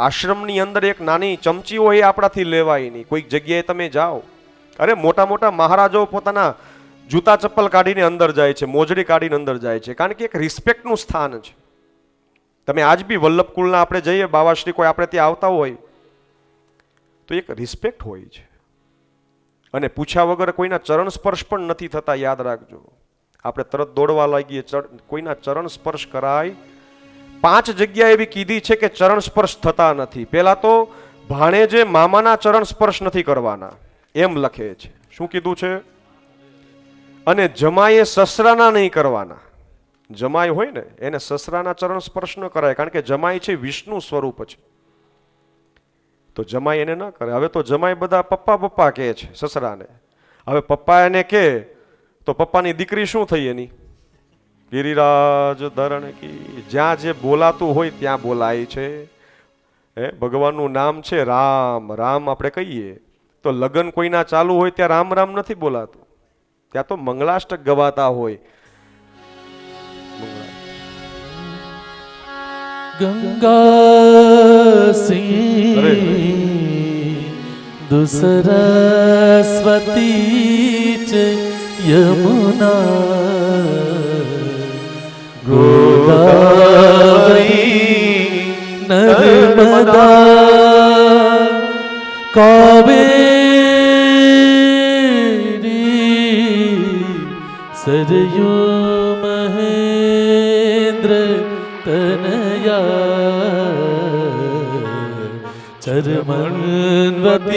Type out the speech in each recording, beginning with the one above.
આશ્રમની અંદર એક નાની ચમચી હોય આપણાથી લેવાય નહીં. કોઈક જગ્યાએ તમે જાઓ. અરે, મોટા મોટા મહારાજાઓ પોતાના જૂતા ચપ્પલ કાઢીને અંદર જાય છે, મોજડી કાઢીને અંદર જાય છે. કારણ કે એક રિસ્પેક્ટનું સ્થાન છે. તમે આજ બી વલ્લભકુલના આપણે જઈએ, બાવાશ્રી કોઈ આપણે ત્યાં આવતા હોય, તો એક રિસ્પેક્ટ હોય છે. અને પૂછ્યા વગર કોઈના ચરણ સ્પર્શ પણ નથી થતા, યાદ રાખજો. આપણે તરત દોડવા લાગીએ કોઈના ચરણ સ્પર્શ કરાય પાંચ જગ્યા એવી કીધી છે કે ચરણ સ્પર્શ થતા નથી. પહેલા તો ભાણેજે મામાના ચરણ સ્પર્શ નથી કરવાના, એમ લખે છે. શું કીધું છે? અને જમાએ સસરાના નહીં કરવાના. જમાય હોય ને, એને સસરાના ચરણ સ્પર્શ ન કરાય, કારણ કે જમાય છે વિષ્ણુ સ્વરૂપ છે. તો જમાય એને ન કરે. હવે તો જમાય બધા પપ્પા પપ્પા કહે છે સસરાને. હવે પપ્પા એને કહે, તો પપ્પાની દીકરી શું થઈ એની? ગિરિરાજ ધરણ કી જ્યાં જે બોલાતું હોય ત્યાં બોલાય છે. હે ભગવાનનું નામ છે રામ. રામ આપણે કહીએ. તો લગ્ન કોઈના ચાલુ હોય ત્યાં રામ રામ નથી બોલાતું. ત્યાં તો મંગલાષ્ટક ગવાતા હોય. ગંગા સિંહ દુસરસ્વતી યમુના ગોદાવરી નર્મદા કાવેરી સરયુ મહેન્દ્ર તનયા ચરમણવતી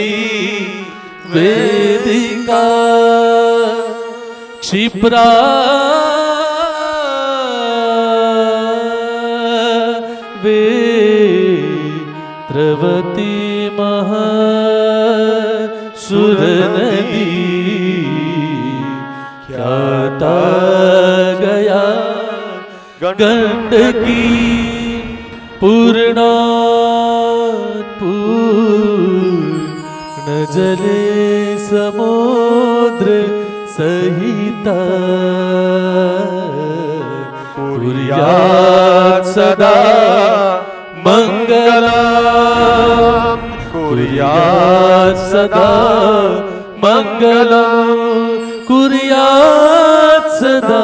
વેદિકા ક્ષિપ્રા પ્રવતી મહાસુર નદી ખ્યાતા ગયા ગંડકી પૂર્ણા પૂર્ણ જલે સમુદ્ર સહિતા સદા कुर्यात् सदा मङ्गलम् कुर्यात् सदा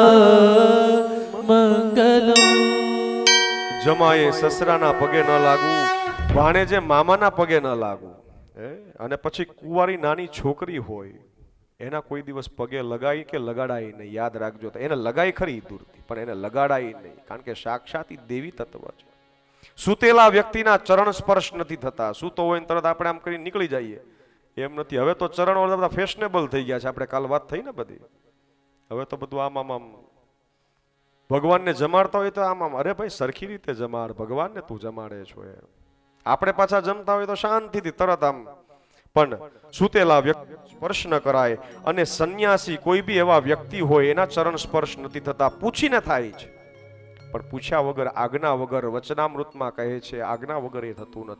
मङ्गलम् જમાએ સસરાના પગે ન લાગવું ભાણેજે મામાના પગે ન લાગવું હે અને પછી કુંવારી નાની છોકરી હોય એના કોઈ દિવસ પગે લગાઈ કે લગાડાય નહીં યાદ રાખજો તો એને લગાઈ ખરી દૂરથી પણ એને લગાડાય નહીં કારણ કે સાક્ષાત ઈ દેવી તત્વ છે સૂતેલા વ્યક્તિના ચરણ સ્પર્શ નથી થતા. સૂતો હોય તરત આપણે આમ કરીને નીકળી જઈએ. એમ નથી. હવે તો ચરણ બધા ફેશનેબલ થઈ ગયા છે. આપણે કાલ વાત થઈ ને બધી? હવે તો બધું આમ આમ ભગવાનને જમાડતા હોય તો આમ આમ. અરે ભાઈ, સરખી રીતે જમાડ. ભગવાનને તું જમાડે છો એ આપણે પાછા જમતા હોય તો શાંતિથી તરત આમ. પણ સુતેલા વ્યક્તિ સ્પર્શ ન કરાય અને સંન્યાસી કોઈ બી એવા વ્યક્તિ હોય એના ચરણ સ્પર્શ નથી થતા. પૂછીને થાય છે પણ પૂછ્યા વગર આજ્ઞા વગર વચનામૃતમાં કહે છે આજ્ઞા વગર એ થતું નથી.